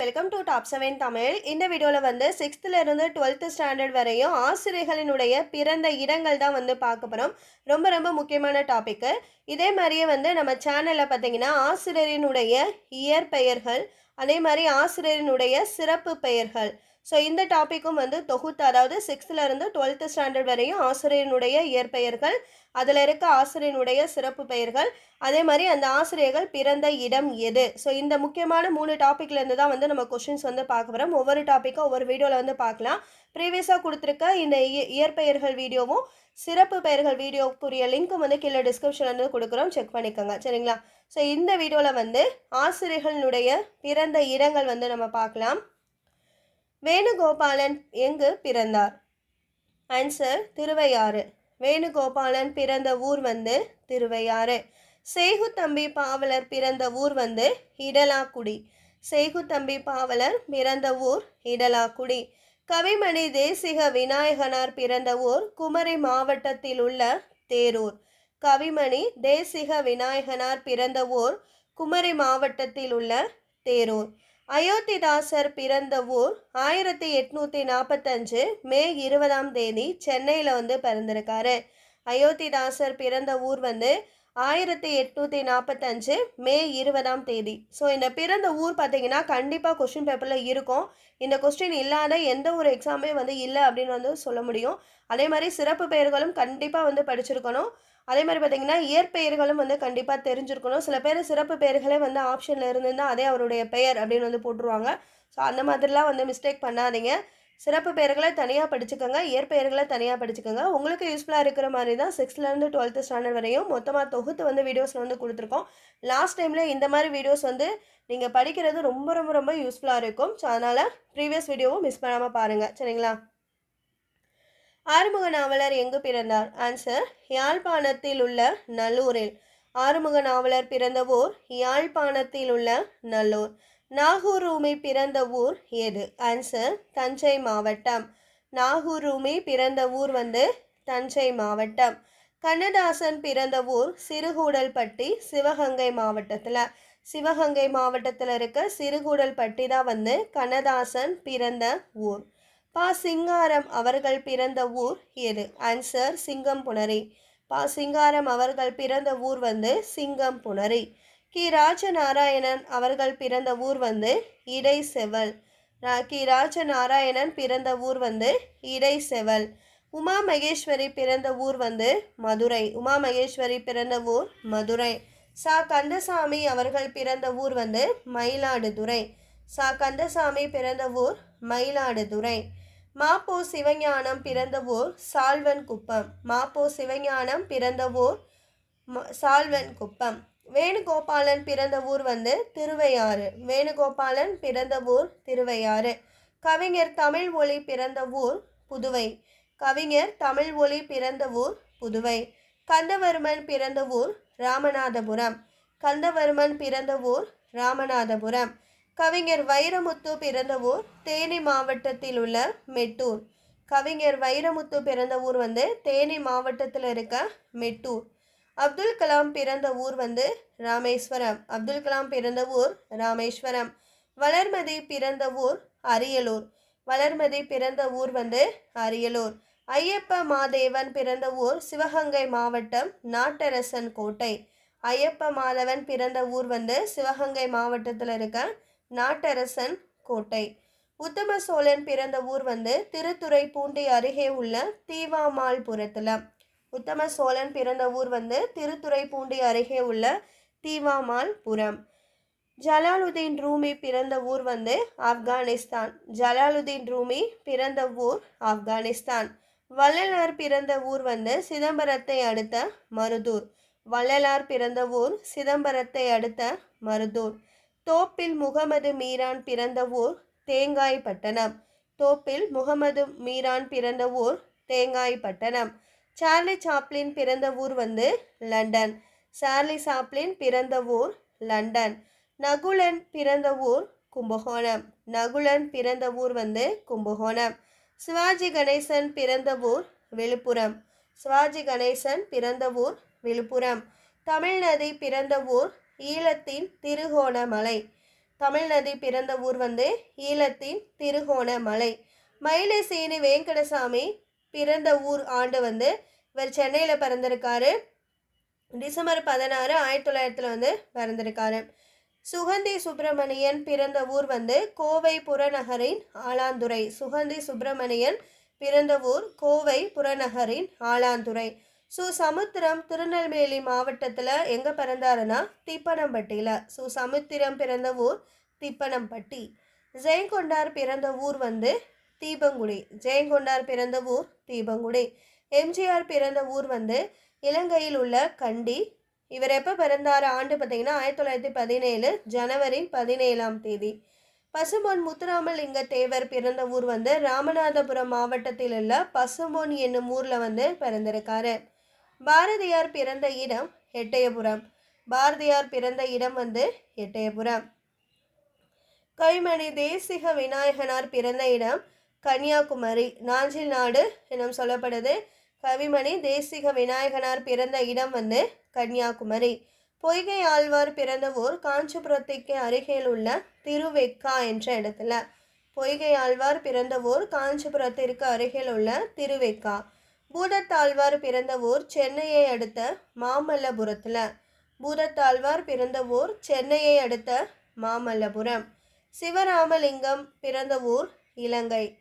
Welcome to top seven Tamil இந்த வீடியோவில் வந்து சிக்ஸ்த்துலேருந்து டுவெல்த்து ஸ்டாண்டர்ட் வரையும் ஆசிரியர்களினுடைய பிறந்த இடங்கள் தான் வந்து பார்க்க போகிறோம் ரொம்ப ரொம்ப முக்கியமான டாப்பிக்கு இதே மாதிரியே வந்து நம்ம சேனலில் பார்த்தீங்கன்னா ஆசிரியரினுடைய இயற்பெயர்கள் அதே மாதிரி ஆசிரியரினுடைய சிறப்பு பெயர்கள் ஸோ இந்த டாப்பிக்கும் வந்து தொகுத்து அதாவது சிக்ஸ்த்துலேருந்து டுவெல்த்து ஸ்டாண்டர்ட் வரையும் ஆசிரியரினுடைய இயற்பெயர்கள் அதில் இருக்க ஆசிரியனுடைய சிறப்பு பெயர்கள் அதே மாதிரி அந்த ஆசிரியர்கள் பிறந்த இடம் எது? ஸோ இந்த முக்கியமான மூணு டாப்பிக்லேருந்து தான் வந்து நம்ம கொஷின்ஸ் வந்து பார்க்க வரோம். ஒவ்வொரு டாப்பிக்கும் ஒவ்வொரு வீடியோவில் வந்து பார்க்கலாம். ப்ரீவியஸாக கொடுத்துருக்க இந்த இய- இயற்பெயர்கள் வீடியோவும் சிறப்பு பெயர்கள் வீடியோக்குரிய லிங்க்கும் வந்து கீழே டிஸ்கிரிப்ஷனில் வந்து கொடுக்குறோம். செக் பண்ணிக்கோங்க. சரிங்களா? ஸோ இந்த வீடியோவில் வந்து ஆசிரியர்களுடைய பிறந்த இடங்கள் வந்து நம்ம பார்க்கலாம். வேணுகோபாலன் எங்கு பிறந்தார்? ஆன்சர் திருவையாறு. வேணுகோபாலன் பிறந்த ஊர் வந்து திருவையாறு. சேகுத்தம்பி பாவலர் பிறந்த ஊர் வந்து இடலாக்குடி. சேகுத்தம்பி பாவலர் பிறந்த ஊர் இடலாக்குடி. கவிமணி தேசிக விநாயகனார் பிறந்த ஊர் குமரி மாவட்டத்தில் உள்ள தேரூர். கவிமணி தேசிக விநாயகனார் பிறந்த ஊர் குமரி மாவட்டத்தில் உள்ள தேரூர். அயோத்திதாசர் பிறந்த ஊர் ஆயிரத்தி எட்நூற்றி நாற்பத்தஞ்சு மே இருபதாம் தேதி சென்னையில் வந்து பிறந்திருக்காரு. அயோத்திதாசர் பிறந்த ஊர் வந்து ஆயிரத்தி எட்நூற்றி நாற்பத்தஞ்சு மே இருபதாம் தேதி. ஸோ இந்த பிறந்த ஊர் பார்த்தீங்கன்னா கண்டிப்பாக கொஸ்டின் பேப்பரில் இருக்கும். இந்த கொஸ்டின் இல்லாத எந்த ஒரு எக்ஸாமே வந்து இல்லை அப்படின்னு வந்து சொல்ல முடியும். அதே மாதிரி சிறப்பு பெயர்களும் கண்டிப்பாக வந்து படிச்சிருக்கணும். அதே மாதிரி பார்த்தீங்கன்னா இயற்பெயர்களும் வந்து கண்டிப்பாக தெரிஞ்சிருக்கணும். சில பேர் சிறப்பு பெயர்களே வந்து ஆப்ஷனில் இருந்திருந்தால் அதே அவருடைய பெயர் அப்படின்னு வந்து போட்டுருவாங்க. ஸோ அந்த மாதிரிலாம் வந்து மிஸ்டேக் பண்ணாதீங்க. சிறப்பு பெயர்களை தனியாக படிச்சுக்கோங்க இயற்பெயர்களை தனியாக படிச்சுக்கோங்க. உங்களுக்கு யூஸ்ஃபுல்லாக இருக்கிற மாதிரி தான் சிக்ஸ்த்லேருந்து டுவெல்த்து ஸ்டாண்டர்ட் வரையும் மொத்தமாக தொகுத்து வந்து வீடியோஸில் வந்து கொடுத்துருக்கோம். லாஸ்ட் டைமில் இந்த மாதிரி வீடியோஸ் வந்து நீங்கள் படிக்கிறது ரொம்ப ரொம்ப ரொம்ப யூஸ்ஃபுல்லாக இருக்கும். ஸோ அதனால் ப்ரீவியஸ் வீடியோவும் மிஸ் பண்ணாமல் பாருங்கள் சரிங்களா? ஆறுமுக நாவலர் எங்கு பிறந்தார்? ஆன்சர் யாழ்ப்பாணத்தில் உள்ள நல்லூரில். ஆறுமுக நாவலர் பிறந்த ஊர் யாழ்ப்பாணத்தில் உள்ள நல்லூர். நாகூர் ரூமி பிறந்த ஊர் எது? ஆன்சர் தஞ்சை மாவட்டம். நாகூர் ரூமி பிறந்த ஊர் வந்து தஞ்சை மாவட்டம். கண்ணதாசன் பிறந்த ஊர் சிறுகூடல்பட்டி சிவகங்கை மாவட்டத்தில். சிவகங்கை மாவட்டத்தில் இருக்க சிறுகூடல்பட்டி தான் வந்து கண்ணதாசன் பிறந்த ஊர். பா சிங்காரம் அவர்கள் பிறந்த ஊர் எது? ஆன்சர் சிங்கம்புணரி. பா சிங்காரம் அவர்கள் பிறந்த ஊர் வந்து சிங்கம் சிங்கம்புணரி. கி. ராஜநாராயணன் அவர்கள் பிறந்த ஊர் வந்து இடைசெவல். செவல் கி. ராஜநாராயணன் பிறந்த ஊர் வந்து இடைசெவல். உமா மகேஸ்வரி பிறந்த ஊர் வந்து மதுரை. உமா மகேஸ்வரி பிறந்த ஊர் மதுரை. சா. கந்தசாமி அவர்கள் பிறந்த ஊர் வந்து மயிலாடுதுறை. சா. கந்தசாமி பிறந்த ஊர் மயிலாடுதுறை. மாப்போ சிவஞானம் பிறந்த ஊர் சால்வன் குப்பம். மாப்போ சிவஞானம் பிறந்த ஊர் சால்வன் குப்பம். வேணுகோபாலன் பிறந்த ஊர் வந்து திருவையாறு. வேணுகோபாலன் பிறந்த ஊர் திருவையாறு. கவிஞர் தமிழ் ஒளி பிறந்த ஊர் புதுவை. கவிஞர் தமிழ் ஒளி பிறந்த ஊர் புதுவை. கந்தவர்மன் பிறந்த ஊர் ராமநாதபுரம். கந்தவர்மன் பிறந்த ஊர் ராமநாதபுரம். கவிஞர் வைரமுத்து பிறந்த ஊர் தேனி மாவட்டத்தில் உள்ள மெட்டூர். கவிஞர் வைரமுத்து பிறந்த ஊர் வந்து தேனி மாவட்டத்தில் இருக்க மெட்டூர். அப்துல் கலாம் பிறந்த ஊர் வந்து ராமேஸ்வரம். அப்துல் கலாம் பிறந்த ஊர் ராமேஸ்வரம். வளர்மதி பிறந்த ஊர் அரியலூர். வளர்மதி பிறந்த ஊர் வந்து அரியலூர். ஐயப்ப மாதேவன் பிறந்த ஊர் சிவகங்கை மாவட்டம் நாட்டரசன் கோட்டை. ஐயப்ப மாதவன் பிறந்த ஊர் வந்து சிவகங்கை மாவட்டத்தில் இருக்க நாட்டரசன் கோட்டை. உத்தம சோழன் பிறந்த ஊர் வந்து திருத்துறை பூண்டி அருகே உள்ள தீவாமால்புரத்தில் உத்தம சோழன் பிறந்த ஊர் வந்து திருத்துறை பூண்டி அருகே உள்ள தீவாமால்புரம் ஜலாலுதீன் ரூமி பிறந்த ஊர் வந்து ஆப்கானிஸ்தான். ஜலாலுதீன் ரூமி பிறந்த ஊர் ஆப்கானிஸ்தான். வள்ளலார் பிறந்த ஊர் வந்து சிதம்பரத்தை அடுத்த மருதூர். வள்ளலார் பிறந்த ஊர் சிதம்பரத்தை அடுத்த மருதூர். தோப்பில் முகமது மீரான் பிறந்த ஊர் தேங்காய்பட்டணம். தோப்பில் முகமது மீரான் பிறந்த ஊர் தேங்காய்பட்டணம். சார்லி சாப்ளின் பிறந்த ஊர் வந்து லண்டன். சார்லி சாப்ளின் பிறந்த ஊர் லண்டன். நகுலன் பிறந்த ஊர் கும்பகோணம். நகுலன் பிறந்த ஊர் வந்து கும்பகோணம். சிவாஜி கணேசன் பிறந்த ஊர் விழுப்புரம். சிவாஜி கணேசன் பிறந்த ஊர் விழுப்புரம். தமிழ்நதி பிறந்த ஊர் ஈழத்தின் திருகோணமலை. தமிழ்நதி பிறந்த ஊர் வந்து ஈழத்தின் திருகோணமலை. மயிலசேனி வெங்கடசாமி பிறந்த ஊர் ஆண்டு வந்து இவர் சென்னையில் பிறந்திருக்காரு. டிசம்பர் பதினாறு ஆயிரத்தி தொள்ளாயிரத்தில் வந்து பிறந்திருக்காரு. சுகந்தி சுப்பிரமணியன் பிறந்த ஊர் வந்து கோவை புறநகரின் ஆலாந்துறை. சுகந்தி சுப்பிரமணியன் பிறந்த ஊர் கோவை புறநகரின் ஆலாந்துறை. சு சமுத்திரம் திருநெல்வேலி மாவட்டத்தில் எங்கே பிறந்தாருன்னா திப்பனம்பட்டியில். சு சமுத்திரம் பிறந்த ஊர் திப்பனம்பட்டி. ஜெயங்கொண்டார் பிறந்த ஊர் வந்து தீபங்குடி. ஜெயங்கொண்டார் பிறந்த ஊர் தீபங்குடி. எம்ஜிஆர் பிறந்த ஊர் வந்து இலங்கையில் உள்ள கண்டி. இவர் எப்போ பிறந்தார்? ஆண்டு பார்த்தீங்கன்னா ஆயிரத்தி தொள்ளாயிரத்தி பதினேழு ஜனவரி பதினேழாம் தேதி. பசும்பொன் முத்துராமலிங்க தேவர் பிறந்த ஊர் வந்து ராமநாதபுரம் மாவட்டத்தில் உள்ள பசும்பொன் என்னும் ஊரில் வந்து பிறந்திருக்காரு. பாரதியார் பிறந்த இடம் எட்டயபுரம். பாரதியார் பிறந்த இடம் வந்து எட்டயபுரம். கைமணி தேசிக விநாயகனார் பிறந்த இடம் கன்னியாகுமரி. நாஞ்சில் நாடு எனும் சொல்லப்படுது. கவிமணி தேசிக விநாயகனார் பிறந்த இடம் வந்து கன்னியாகுமரி. பொய்கை ஆழ்வார் பிறந்த ஊர் காஞ்சிபுரத்துக்கு அருகில் உள்ள திருவெக்கா என்ற இடத்துல. பொய்கை ஆழ்வார் பிறந்த ஊர் காஞ்சிபுரத்திற்கு அருகில் உள்ள திருவெக்கா. பூதத்தாழ்வார் பிறந்த ஊர் சென்னையை அடுத்த மாமல்லபுரத்தில். பூதத்தாழ்வார் பிறந்த ஊர் சென்னையை அடுத்த மாமல்லபுரம். சிவராமலிங்கம் பிறந்த ஊர் இலங்கை.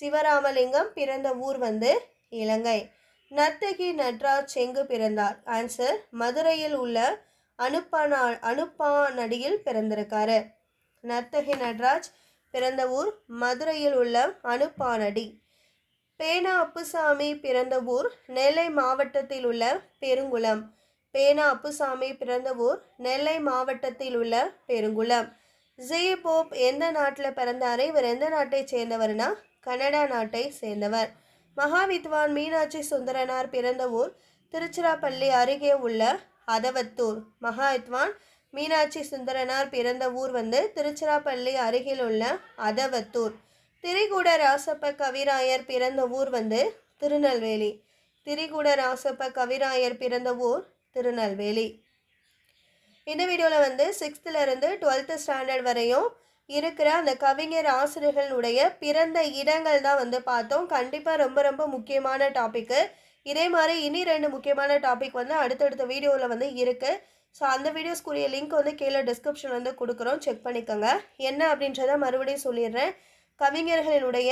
சிவராமலிங்கம் பிறந்த ஊர் வந்து இலங்கை. நர்த்தகி நட்ராஜ் எங்கு பிறந்தார். ஆன்சர் மதுரையில் உள்ள அனுப்பானா அனுப்பானடியில் பிறந்திருக்காரு. நர்த்தகி நட்ராஜ் பிறந்த ஊர் மதுரையில் உள்ள அனுப்பானடி. பேனா அப்புசாமி பிறந்த ஊர் நெல்லை மாவட்டத்தில் உள்ள பெருங்குளம். பேனா அப்புசாமி பிறந்த ஊர் நெல்லை மாவட்டத்தில் உள்ள பெருங்குளம். ஜே போப் எந்த நாட்டில் பிறந்தாரு? இவர் எந்த நாட்டை சேர்ந்தவர்னா? கனடா நாட்டை சேர்ந்தவர். மகாவித்வான் மீனாட்சி சுந்தரனார் பிறந்த ஊர் திருச்சிராப்பள்ளி அருகே உள்ள அதவத்தூர். மகாவித்வான் மீனாட்சி சுந்தரனார் பிறந்த ஊர் வந்து திருச்சிராப்பள்ளி அருகில் உள்ள அதவத்தூர். திரிகூட ராசப்ப கவிராயர் பிறந்த ஊர் வந்து திருநெல்வேலி. திரிகூட ராசப்ப கவிராயர் பிறந்த ஊர் திருநெல்வேலி. இந்த வீடியோவில் வந்து சிக்ஸ்த்துலேருந்து டுவெல்த்து ஸ்டாண்டர்ட் வரையும் இருக்கிற அந்த கவிஞர் ஆசிரியர்களுடைய பிறந்த இடங்கள் தான் வந்து பார்த்தோம். கண்டிப்பாக ரொம்ப ரொம்ப முக்கியமான டாப்பிக்கு இதே மாதிரி இனி ரெண்டு முக்கியமான டாபிக் வந்து அடுத்தடுத்த வீடியோவில் வந்து இருக்குது ஸோ அந்த வீடியோஸ்க்குரிய லிங்க் வந்து கீழே டிஸ்கிரிப்ஷன் வந்து கொடுக்குறோம். செக் பண்ணிக்கோங்க. என்ன அப்படின்றத மறுபடியும் சொல்லிடுறேன். கவிஞர்களினுடைய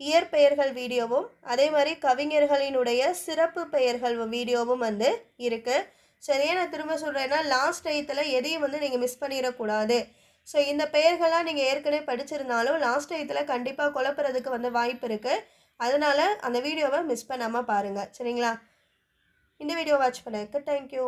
இயற்பெயர்கள் வீடியோவும் அதே மாதிரி கவிஞர்களினுடைய சிறப்பு பெயர்கள் வீடியோவும் வந்து இருக்குது சரியா நான் திரும்ப சொல்கிறேன்னா லாஸ்ட் டயத்தில் எதையும் வந்து நீங்கள் மிஸ் பண்ணிடக்கூடாது. ஸோ இந்த பெயர்கள்லாம் நீங்கள் ஏற்கனவே படிச்சிருந்தாலும் லாஸ்ட் டயத்தில் கண்டிப்பாக குழப்புறதுக்கு வந்து வாய்ப்பு இருக்குது அதனால் அந்த வீடியோவை மிஸ் பண்ணாமல் பாருங்கள் சரிங்களா? இந்த வீடியோ வாட்ச் பண்ணதுக்கு தேங்க்யூ